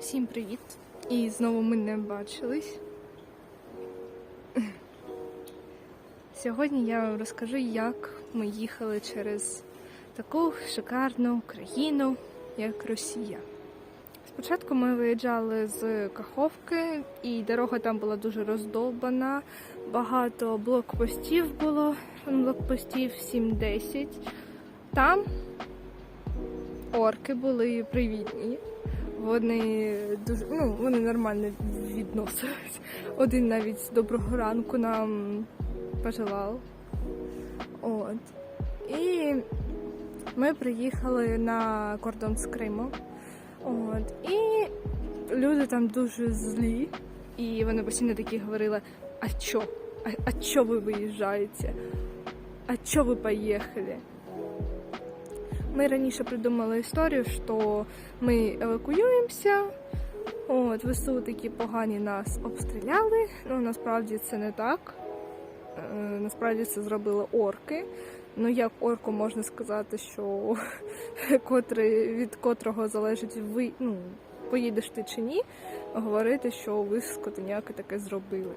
Всім привіт! І знову ми не бачились. Сьогодні я вам розкажу, як ми їхали через таку шикарну країну, як Росія. Спочатку ми виїжджали з Каховки, і дорога там була дуже роздовбана. Багато блокпостів було, блокпостів 7-10. Там орки були привітні. Вони дуже ну, вони нормально відносились. Один навіть доброго ранку нам пожелав. От. І ми приїхали на кордон з Кримом. От. І люди там дуже злі. І вони постійно такі говорили: а чо? А, а чо ви виїжджаєте? А чо ви поїхали? Ми раніше придумали історію, що ми евакуюємося. От, ВСУ такі погані нас обстріляли. Ну, насправді це не так. Е, насправді це зробили орки. Ну, як орку можна сказати, що котрий, від котрого залежить ви, ну, поїдеш ти чи ні, говорити, що ви скотиняки таке зробили.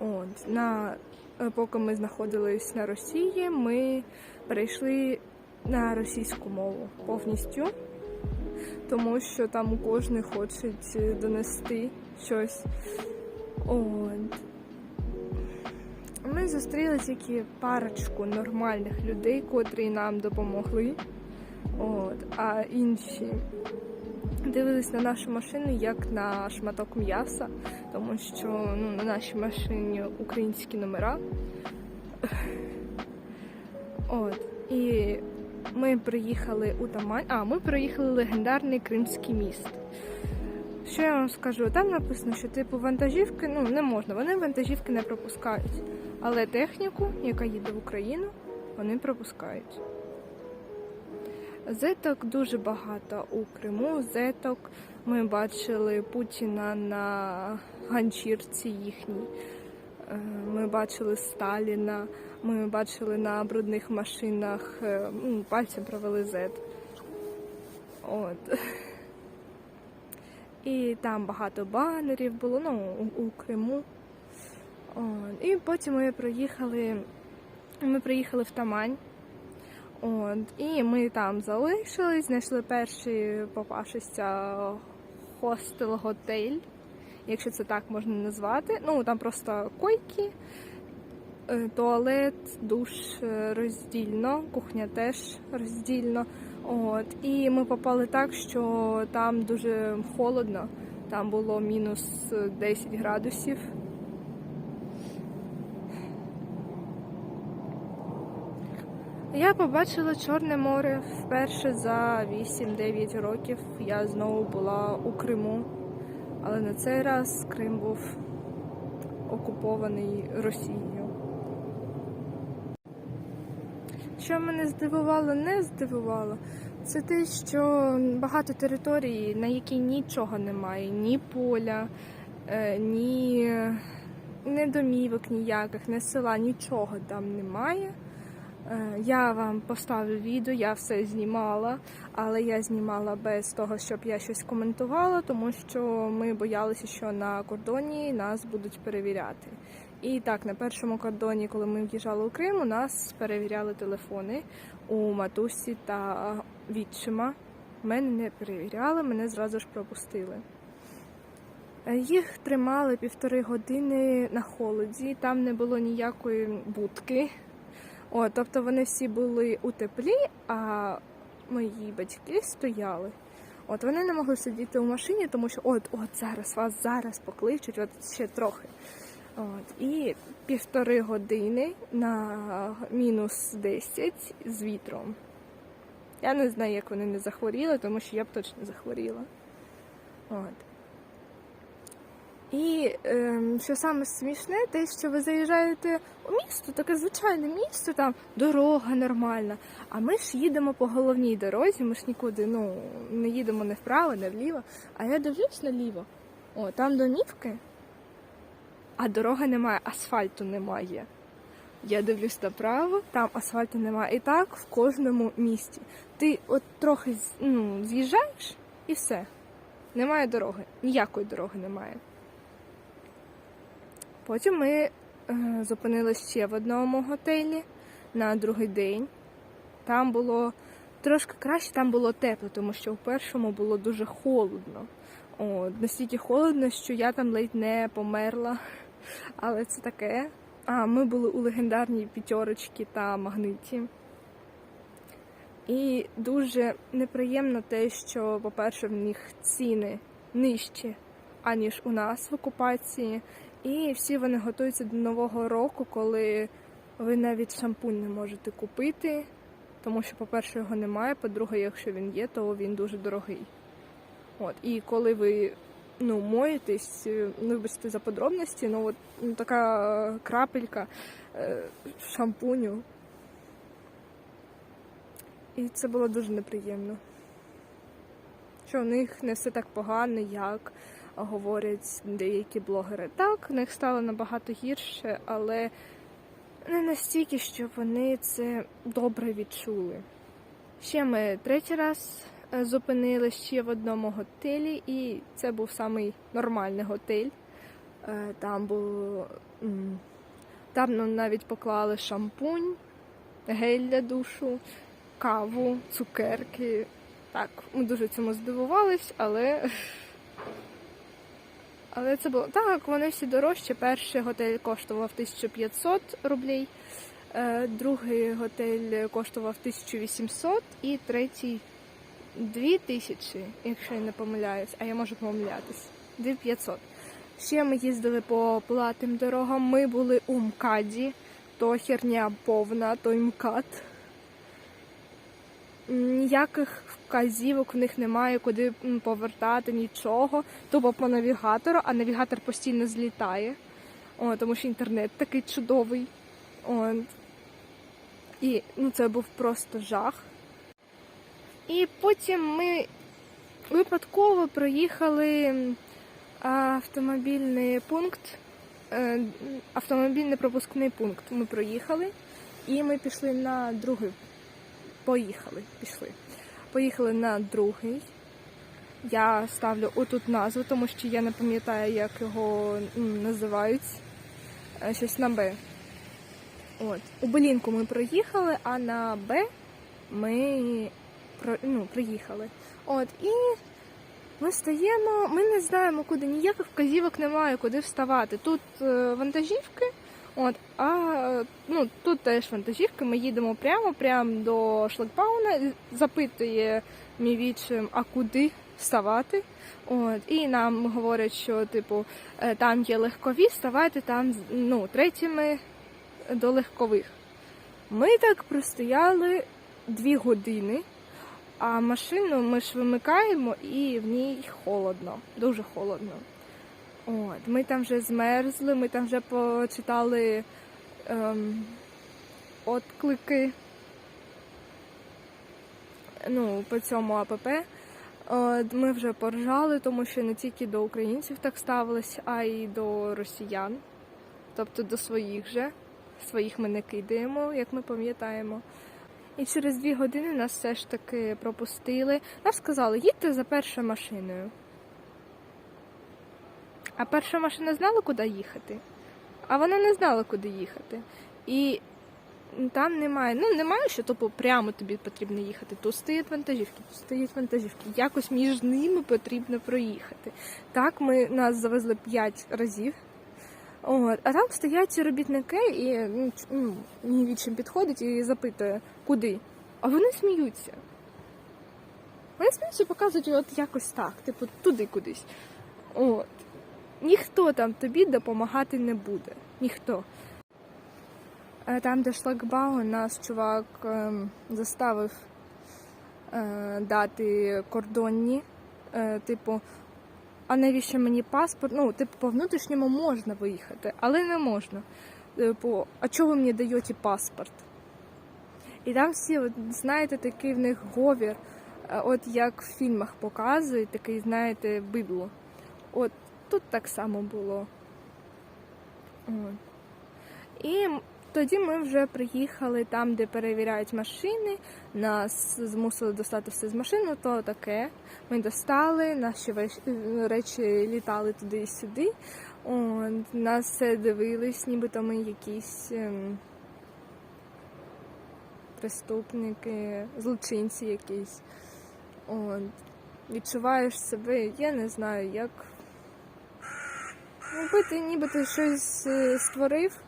От, на, е, поки ми знаходились на Росії, ми перейшли на російську мову повністю, тому що там кожен хоче донести щось. От. Ми зустріли тільки парочку нормальних людей, котрі нам допомогли. От. А інші дивились на нашу машину як на шматок м'яса, тому що ну, на нашій машині українські номера. От. І ми приїхали у Тамань. А, ми приїхали в легендарний Кримський міст. Що я вам скажу? Там написано, що типу вантажівки ну, не можна, вони вантажівки не пропускають. Але техніку, яка їде в Україну, вони пропускають. Зеток дуже багато у Криму. Зеток ми бачили Путіна на ганчірці їхній. Е, Ми бачили Сталіна, ми бачили на брудних машинах, е, ну, пальцем провели Z. От. І там багато банерів було, ну, у, у Криму. От. І потім ми приїхали, ми приїхали в Тамань. От. І ми там залишились, знайшли перший попавшися хостел-готель, якщо це так можна назвати. Ну, там просто койки, туалет, душ е, роздільно, кухня теж роздільно. От. І ми попали так, що там дуже холодно, там було мінус 10 градусів. Я побачила Чорне море вперше за 8-9 років. Я знову була у Криму, але на цей раз Крим був окупований Росією. Що мене здивувало, не здивувало, це те, що багато територій, на якій нічого немає, ні поля, е, ні, ні домівок ніяких, ні села, нічого там немає. Е, Я вам поставлю відео, я все знімала, але я знімала без того, щоб я щось коментувала, тому що ми боялися, що на кордоні нас будуть перевіряти. І так, на першому кордоні, коли ми в'їжджали у Крим, у нас перевіряли телефони у матусі та відчима. Мене не перевіряли, мене зразу ж пропустили. Е, Їх тримали півтори години на холоді, там не було ніякої будки. О, тобто вони всі були у теплі, а мої батьки стояли. От вони не могли сидіти у машині, тому що от, от зараз вас зараз покличуть, от ще трохи. От, і півтори години на мінус 10 з вітром. Я не знаю, як вони не захворіли, тому що я б точно захворіла. От. І ем, що саме смішне, те, що ви заїжджаєте у місто, таке звичайне місто, там дорога нормальна. А ми ж їдемо по головній дорозі, ми ж нікуди ну, не їдемо не вправо, не вліво. А я дивлюсь наліво. О, там домівки, а дороги немає, асфальту немає. Я дивлюсь направо, там асфальту немає. І так в кожному місті. Ти от трохи ну, з'їжджаєш і все. Немає дороги. Ніякої дороги немає. Потім ми е, зупинилися ще в одному готелі на другий день. Там було трошки краще, там було тепло, тому що в першому було дуже холодно. О, настільки холодно, що я там ледь не померла. Але це таке. А, ми були у легендарній п'ятерочці та магниті. І дуже неприємно те, що, по-перше, в них ціни нижчі, аніж у нас в окупації. І всі вони готуються до Нового року, коли ви навіть шампунь не можете купити, тому що, по-перше, його немає, по-друге, якщо він є, то він дуже дорогий. От, і коли ви ну, моєтесь, е, ну, вибачте за подробності, ну от ну, така е, крапелька е, шампуню. І це було дуже неприємно. Що в них не все так погано, як говорять деякі блогери. Так, в них стало набагато гірше, але не настільки, щоб вони це добре відчули. Ще ми третій раз е, зупинилися ще в одному готелі, і це був самий нормальний готель. Е, Там було там нам навіть поклали шампунь, гель для душу, каву, цукерки. Так, ми дуже цьому здивувались, але. Але це було так, вони всі дорожчі. Перший готель коштував 1500 рублей, е, другий готель коштував 1800 і третій 2000, якщо я не помиляюсь, а я можу помилятись. 2500. Ще ми їздили по платним дорогам. Ми були у МКАДі, то херня повна, той МКАД. Ніяких вказівок в них немає, куди повертати, нічого. Тупо по навігатору, а навігатор постійно злітає. О, тому що інтернет такий чудовий. О, і ну, це був просто жах. І потім ми випадково проїхали автомобільний пункт, е, автомобільний пропускний пункт. Ми проїхали і ми пішли на другий. Поїхали, пішли. Поїхали на другий. Я ставлю отут назву, тому що я не пам'ятаю, як його називають. Е, Щось на Б. От. У Белінку ми проїхали, а на Б ми ну, приїхали. От, і ми стаємо, ми не знаємо, куди ніяких вказівок немає, куди вставати. Тут е, вантажівки, от, а ну, тут теж вантажівки, ми їдемо прямо, прямо до шлагбауна, запитує мій відчим, а куди вставати. От, і нам говорять, що типу е, там є легкові, вставайте там ну, третіми до легкових. Ми так простояли дві години, а машину ми ж вимикаємо і в ній холодно, дуже холодно. От, ми там вже змерзли, ми там вже почитали ем, отклики ну, по цьому АПП. От, Ми вже поржали, тому що не тільки до українців так ставились, а й до росіян. Тобто до своїх же. Своїх ми не кидаємо, як ми пам'ятаємо. І через дві години нас все ж таки пропустили. Нам сказали, їдьте за першою машиною. А перша машина знала, куди їхати, а вона не знала, куди їхати. І там немає, ну немає, що тупо прямо тобі потрібно їхати. Тут стоять вантажівки, тут стоять вантажівки. Якось між ними потрібно проїхати. Так, ми нас завезли п'ять разів. От, а там стоять робітники, і ну, ч- ну, мій відчим підходить і запитує, куди. А вони сміються. Вони сміються і показують от якось так, типу, туди кудись. От. Ніхто там тобі допомагати не буде. Ніхто. Е, Там, де шлагбаун, нас чувак ем, заставив е, дати кордонні, е, типу, а навіщо мені паспорт? Ну, типу, по внутрішньому можна виїхати, але не можна. Типу, а чого ви мені даєте паспорт? І там всі, от, знаєте, такий в них говір, е, от як в фільмах показують, такий, знаєте, бидло. От тут так само було. І тоді ми вже приїхали там, де перевіряють машини. Нас змусили достати все з машини, то таке. Ми достали, наші речі літали туди і сюди. От, нас все дивились, нібито ми якісь ем, преступники, злочинці якісь. От, відчуваєш себе, я не знаю, як. Якби ти ніби ти щось е, створив,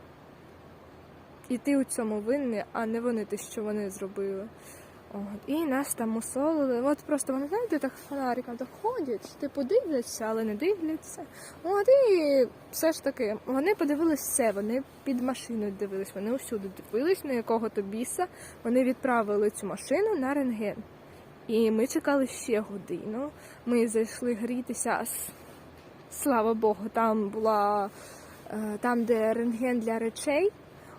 і ти у цьому винний, а не вони те, що вони зробили. От. І нас там мусолили. От просто вони знаєте, так фонариком так ходять, типу дивляться, але не дивляться. От і все ж таки, вони подивились все, вони під машиною дивились, вони усюди дивились, на якого то біса. Вони відправили цю машину на рентген. І ми чекали ще годину. Ми зайшли грітися. Слава Богу, там була е, там, де рентген для речей.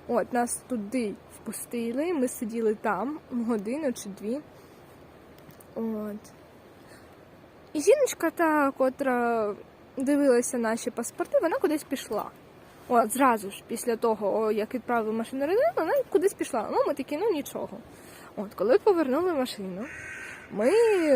От нас туди впустили. Ми сиділи там годину чи дві. От. І жіночка та, котра дивилася наші паспорти, вона кудись пішла. От, зразу ж після того, як відправили машину рентген, вона кудись пішла. Ну, ми такі, ну нічого. От, коли повернули машину, ми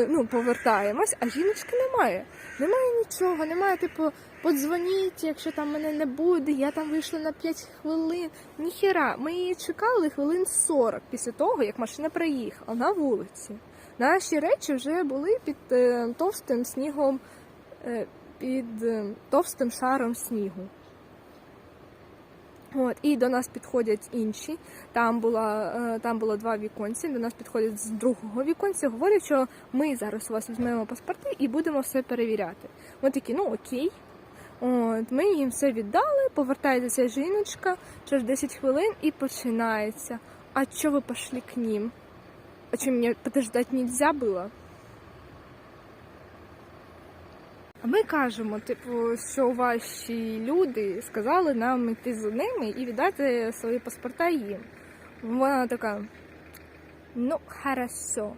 ну, повертаємось, а жіночки немає. Немає нічого, немає, типу, подзвоніть, якщо там мене не буде, я там вийшла на 5 хвилин. Ніхера, ми її чекали хвилин 40 після того, як машина приїхала на вулиці. Наші речі вже були під е, товстим снігом, е, під е, товстим шаром снігу. От, і до нас підходять інші. Там, була, е, там було два віконці. До нас підходять з другого віконця, говорять, що ми зараз у вас візьмемо паспорти і будемо все перевіряти. Ми такі, ну окей. От, ми їм все віддали, повертається жіночка через 10 хвилин і починається. А чого ви пішли к ним? А що мені подождать нельзя було? А ми кажемо, типу, що ваші люди сказали нам йти за ними і віддати свої паспорта їм. Вона така, ну, хорошо.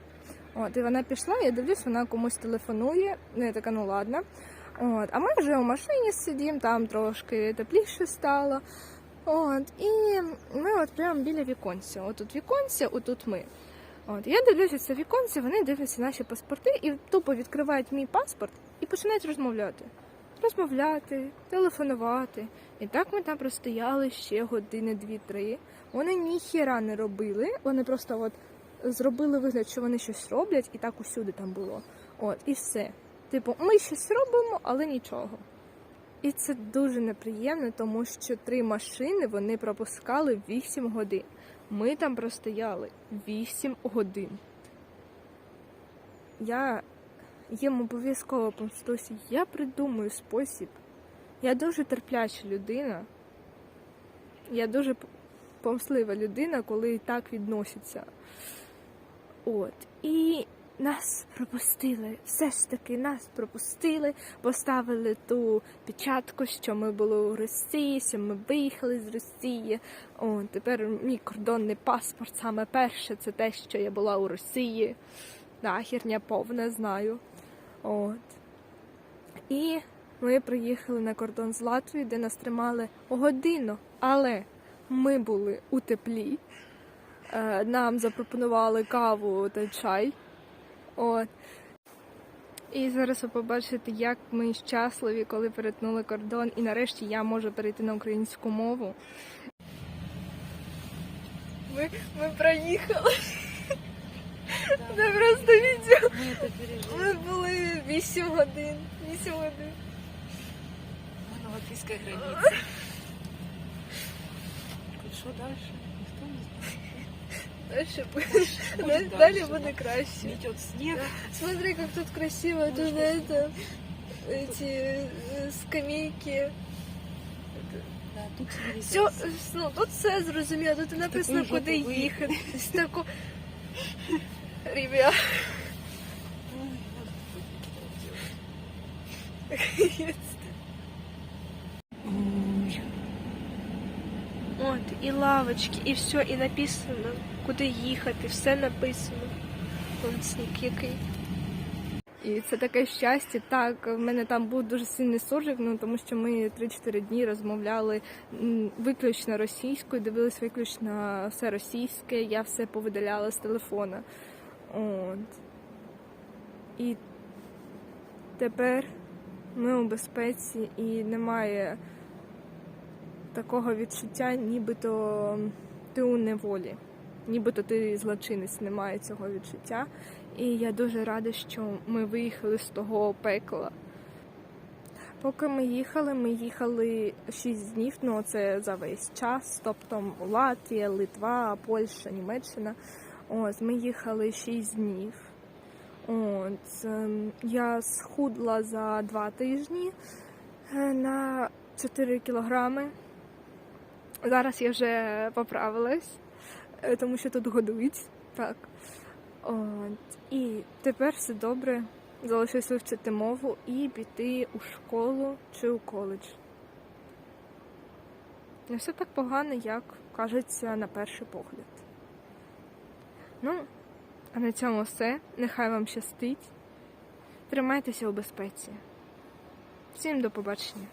От, і вона пішла, я дивлюсь, вона комусь телефонує. Ну, я така, ну ладно. От, а ми вже у машині сидимо, там трошки тепліше стало. От, і ми от прямо біля віконця. Отут віконця, отут ми. От, я дивлюся це віконце, вони дивляться наші паспорти і тупо відкривають мій паспорт і починають розмовляти. Розмовляти, телефонувати. І так ми там простояли ще години дві-три. Вони ніхіра не робили. Вони просто от зробили вигляд, що вони щось роблять, і так усюди там було. От, і все. Типу, ми щось робимо, але нічого. І це дуже неприємно, тому що три машини вони пропускали 8 годин. Ми там простояли 8 годин. Я їм обов'язково помстуся. Я придумаю спосіб. Я дуже терпляча людина. Я дуже помслива людина, коли так відносяться. От. І нас пропустили. Все ж таки нас пропустили, поставили ту печатку, що ми були у Росії, що ми виїхали з Росії. О, тепер мій кордонний паспорт саме перше це те, що я була у Росії. Да, херня повна, знаю. От. І ми приїхали на кордон з Латвією, де нас тримали годину. Але ми були у теплі. Е, Нам запропонували каву та чай. От. І зараз ви побачите, як ми щасливі, коли перетнули кордон, і нарешті я можу перейти на українську мову. Ми, ми проїхали. Це просто відео. Мы это пережили. Ми були 8 годин. 8 годин. Мы на латвийской границе. И Что дальше? Никто не знает. Дальше Будет буде, дальше, далі да. буде краще. Метет снег. Смотри, как тут красиво, тут это, эти э, скамейки. Да, тут Все, ну тут все зрозуміло, тут написано, такою куди жопою їхати. Ребят, от, і лавочки, і все, і написано, куди їхати, все написано. Сніг який. І це таке щастя. Так, в мене там був дуже сильний суржик, ну тому що ми 3-4 дні розмовляли виключно російською, дивились виключно все російське, я все повидаляла з телефона. От. І тепер ми у безпеці і немає такого відчуття, нібито ти у неволі, нібито ти злочинець, немає цього відчуття. І я дуже рада, що ми виїхали з того пекла. Поки ми їхали, ми їхали 6 днів, ну це за весь час. Тобто Латвія, Литва, Польща, Німеччина. Ось ми їхали 6 днів. От, ем, я схудла за 2 тижні е, на 4 кілограми. Зараз я вже поправилась, е, тому що тут годують. Так. От. І тепер все добре. Залишилось вивчити мову і піти у школу чи у коледж. Не все так погано, як кажеться на перший погляд. Ну, а на цьому все. Нехай вам щастить. Тримайтеся у безпеці. Всім до побачення.